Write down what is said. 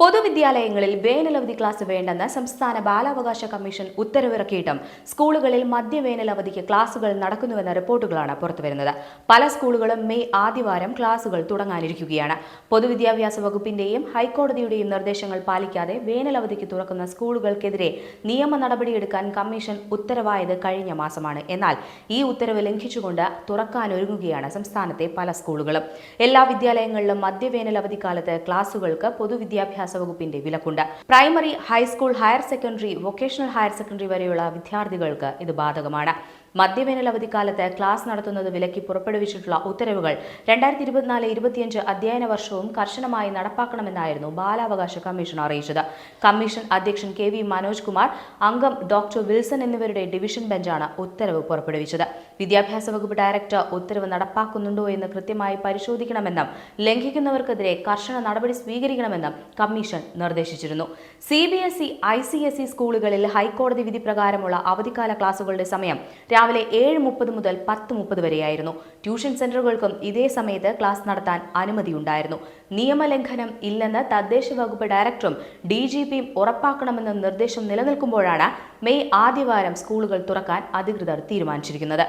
പൊതുവിദ്യാലയങ്ങളിൽ വേനലവധി class വേണ്ടെന്ന് സംസ്ഥാന ബാലാവകാശ കമ്മീഷൻ ഉത്തരവിറക്കിയിട്ടും സ്കൂളുകളിൽ മധ്യവേനലവധിക്ക് ക്ലാസുകൾ നടക്കുന്നുവെന്ന റിപ്പോർട്ടുകളാണ് പുറത്തുവരുന്നത്. പല സ്കൂളുകളും മെയ് ആദ്യവാരം ക്ലാസുകൾ തുടങ്ങാനിരിക്കുകയാണ്. പൊതുവിദ്യാഭ്യാസ വകുപ്പിന്റെയും ഹൈക്കോടതിയുടെയും നിർദ്ദേശങ്ങൾ പാലിക്കാതെ വേനലവധിക്ക് തുറക്കുന്ന സ്കൂളുകൾക്കെതിരെ നിയമ നടപടിയെടുക്കാൻ കമ്മീഷൻ ഉത്തരവായത് കഴിഞ്ഞ മാസമാണ്. എന്നാൽ ഈ ഉത്തരവ് ലംഘിച്ചുകൊണ്ട് തുറക്കാനൊരുങ്ങുകയാണ് സംസ്ഥാനത്തെ പല സ്കൂളുകളും. എല്ലാ വിദ്യാലയങ്ങളിലും മധ്യവേനലവധി അവധിക്കാലത്ത് ക്ലാസുകൾക്ക് പൊതുവിദ്യാഭ്യാസ വകുപ്പിന്റെ വിലക്കുണ്ട്. Primary high school higher secondary vocational higher secondary വരെയുള്ള വിദ്യാർത്ഥികൾക്ക് ഇത് ബാധകമാണ്. മദ്യവേനൽ അവധിക്കാലത്ത് ക്ലാസ് നടത്തുന്നത് വിലക്കി പുറപ്പെടുവിച്ചിട്ടുള്ള ഉത്തരവുകൾ രണ്ടായിരത്തി ഇരുപത്തിനാല് ഇരുപത്തിയഞ്ച് അധ്യയന വർഷവും കർശനമായി നടപ്പാക്കണമെന്നായിരുന്നു ബാലാവകാശ കമ്മീഷൻ അറിയിച്ചത്. കമ്മീഷൻ അധ്യക്ഷൻ കെ വി മനോജ് കുമാർ അംഗം ഡോക്ടർ വിൽസൺ എന്നിവരുടെ ഡിവിഷൻ ബെഞ്ചാണ് ഉത്തരവ് പുറപ്പെടുവിച്ചത്. വിദ്യാഭ്യാസ വകുപ്പ് ഡയറക്ടർ ഉത്തരവ് നടപ്പാക്കുന്നുണ്ടോ എന്ന് കൃത്യമായി പരിശോധിക്കണമെന്നും ലംഘിക്കുന്നവർക്കെതിരെ കർശന നടപടി സ്വീകരിക്കണമെന്നും കമ്മീഷൻ നിർദ്ദേശിച്ചിരുന്നു. C B S E I C S E സ്കൂളുകളിൽ ഹൈക്കോടതി വിധി പ്രകാരമുള്ള അവധിക്കാല ക്ലാസുകളുടെ സമയം രാവിലെ ഏഴ് മുപ്പത് മുതൽ പത്ത് മുപ്പത് വരെയായിരുന്നു. ട്യൂഷൻ സെന്ററുകൾക്കും ഇതേ സമയത്ത് ക്ലാസ് നടത്താൻ അനുമതിയുണ്ടായിരുന്നു. നിയമലംഘനം ഇല്ലെന്ന് തദ്ദേശ വകുപ്പ് ഡയറക്ടറും ഡി ജി പിയും ഉറപ്പാക്കണമെന്ന നിർദ്ദേശം നിലനിൽക്കുമ്പോഴാണ് മെയ് ആദ്യവാരം സ്കൂളുകൾ തുറക്കാൻ അധികൃതർ തീരുമാനിച്ചിരിക്കുന്നത്.